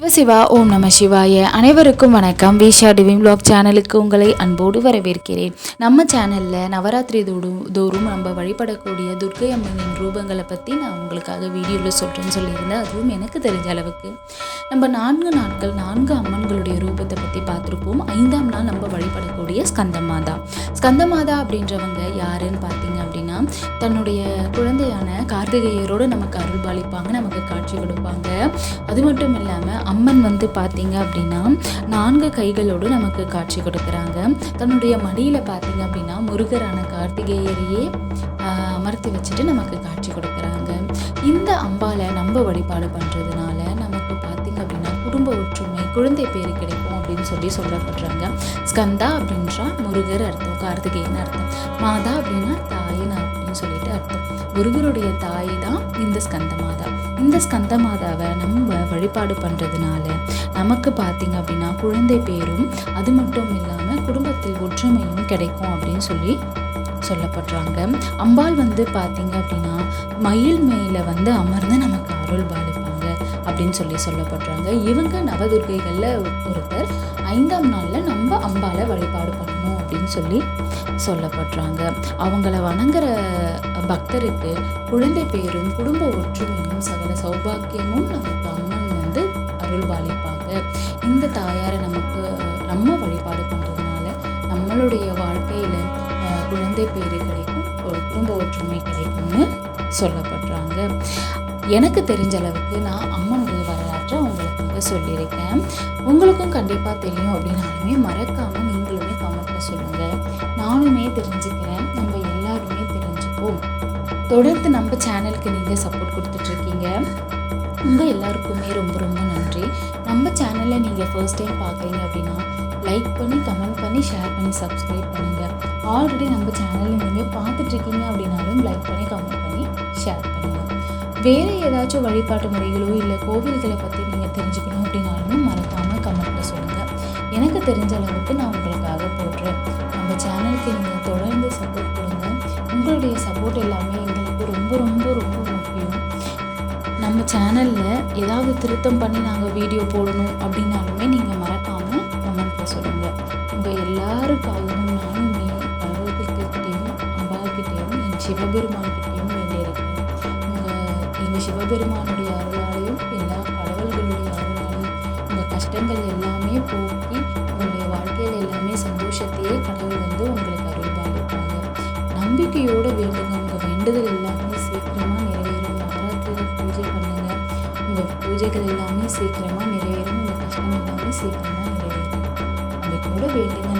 சிவசிவா ஓம் நம சிவாய. அனைவருக்கும் வணக்கம். விஷா டிவிங் வ்ளாக் சேனலுக்கு உங்களை அன்போடு வரவேற்கிறேன். நம்ம சேனலில் நவராத்திரி தோறும் தோறும் நம்ம வழிபடக்கூடிய துர்க்கை அம்மனின் ரூபங்களை பற்றி நான் உங்களுக்காக வீடியோவில் சொல்கிறேன்னு சொல்லியிருந்தேன். அதுவும் எனக்கு தெரிஞ்ச அளவுக்கு. நம்ம நான்கு நாட்கள் நான்கு அம்மன்களுடைய ரூபத்தை பற்றி பார்த்துருப்போம். ஐந்தாம் நாள் நம்ம வழிபடக்கூடிய ஸ்கந்தமாதா. ஸ்கந்தமாதா அப்படின்றவங்க யாருன்னு பார்த்தீங்க அப்படின்னா தன்னுடைய குழந்தையான கார்த்திகேயரோடு நமக்கு அருள் பாலிப்பாங்க நமக்கு காட்சி கொடுப்பாங்க. அது மட்டும் இல்லாமல் அம்மன் வந்து பார்த்தீங்க அப்படின்னா நான்கு கைகளோடு நமக்கு காட்சி கொடுக்குறாங்க. தன்னுடைய மடியில் பார்த்தீங்க அப்படின்னா முருகரான கார்த்திகேயரையே அமர்த்தி வச்சுட்டு நமக்கு காட்சி கொடுக்குறாங்க. இந்த அம்பாலை நம்ம வழிபாடு பண்ணுறதுனா குடும்ப ஒற்றுமை குழந்தை பேர் கிடைக்கும் அப்படின்னு சொல்லி சொல்லப்படுறாங்க. ஸ்கந்தா அப்படின்றா முருகர் அர்த்தம் கார்த்திகேயன் அர்த்தம். மாதா அப்படின்னா தாயின்னு அப்படின்னு சொல்லிட்டு அர்த்தம். முருகருடைய தாய் தான் இந்த ஸ்கந்த மாதா. இந்த ஸ்கந்த மாதாவை நம்ம வழிபாடு பண்ணுறதுனால நமக்கு பார்த்தீங்க அப்படின்னா குழந்தை பேரும் அது மட்டும் இல்லாமல் குடும்பத்தில் ஒற்றுமையும் கிடைக்கும் அப்படின்னு சொல்லி சொல்லப்படுறாங்க. அம்பாள் வந்து பார்த்தீங்க அப்படின்னா மயில் மேலே வந்து அமர் அப்படின்னு சொல்லி சொல்லப்படுறாங்க. இவங்க நவதுர்க்கைகளில் ஒருத்தர் ஐந்தாம் நாளில் நம்ம அம்பாவை வழிபாடு பண்ணணும் அப்படின்னு சொல்லி சொல்லப்படுறாங்க. அவங்கள வணங்குற பக்தருக்கு குழந்தை பேரும் குடும்ப ஒற்றுமையும் சகல சௌபாக்கியமும் நமக்கு அம்மன் வந்து அருள் பாலிப்பாங்க இந்த தாயாரை நமக்கு நம்ம வழிபாடு பண்ணுறதுனால நம்மளுடைய வாழ்க்கையில் குழந்தை பேரு கிடைக்கும் குடும்ப ஒற்றுமை கிடைக்கும்னு சொல்லப்படுறாங்க. எனக்கு தெரிஞ்ச அளவுக்கு நான் அம்மா சொல்லியிருக்கேன். உங்களுக்கும் கண்டிப்பாக தெரியும் அப்படின்னாலுமே மறக்காமல் நீங்களுமே கமெண்ட்டில் சொல்லுங்கள் நானுமே தெரிஞ்சுக்கிறேன். நம்ம எல்லாருமே தெரிஞ்சுப்போம். தொடர்ந்து நம்ம சேனலுக்கு நீங்கள் சப்போர்ட் கொடுத்துட்ருக்கீங்க. உங்கள் எல்லாருக்குமே ரொம்ப ரொம்ப நன்றி. நம்ம சேனலை நீங்கள் ஃபர்ஸ்ட் டைம் பார்க்குறீங்க அப்படின்னா லைக் பண்ணி கமெண்ட் பண்ணி ஷேர் பண்ணி சப்ஸ்கிரைப் பண்ணுங்கள் ஆல்ரெடி நம்ம சேனலில் நீங்கள் பார்த்துட்ருக்கீங்க அப்படின்னாலும் லைக் பண்ணி கமெண்ட் பண்ணி ஷேர் பண்ணுங்கள் வேறு ஏதாச்சும் வழிபாட்டு முறைகளோ இல்லை கோவில்களை பற்றி நீங்கள் தெரிஞ்சுக்கணும் அப்படின்னாலுமே மறக்காமல் கமெண்ட்டில் சொல்லுங்கள் எனக்கு தெரிஞ்ச அளவுக்கு நான் உங்களுக்காக போடுறேன். நம்ம சேனலுக்கு நீங்கள் தொடர்ந்து சப்போர்ட் கொடுங்க. உங்களுடைய சப்போர்ட் எல்லாமே எங்களுக்கு ரொம்ப ரொம்ப ரொம்ப முக்கியம். நம்ம சேனலில் ஏதாவது திருத்தம் பண்ணி நாங்கள் வீடியோ போடணும் அப்படின்னாலுமே நீங்கள் மறக்காமல் கமெண்ட்டில் சொல்லுங்கள் உங்கள் எல்லாருக்காகவும் நானுமே கடவுள்கிட்டையும் அம்பாக்கிட்டேயும் என் சிவபெருமான்கிட்டையும் இந்த சிவபெருமானுடைய அருளாலையும் எல்லா கடவுள்களுடைய அருளாலையும் உங்கள் கஷ்டங்கள் எல்லாமே போக்கி உங்களுடைய வாழ்க்கையில் எல்லாமே சந்தோஷத்தையே கடவுள் வந்து உங்களுக்கு அருள் இருப்பாங்க நம்பிக்கையோடு வேண்டுங்க. உங்கள் வேண்டுதல் எல்லாமே சீக்கிரமாக நிறைவேறும் நவராத்திரியில் பூஜை பண்ணுங்க. உங்கள் பூஜைகள் எல்லாமே சீக்கிரமாக நிறைவேறும். உங்கள் கஷ்டம் எல்லாமே சீக்கிரமாக நிறைவேறும். நம்பிக்கையோடு வேண்டுங்க.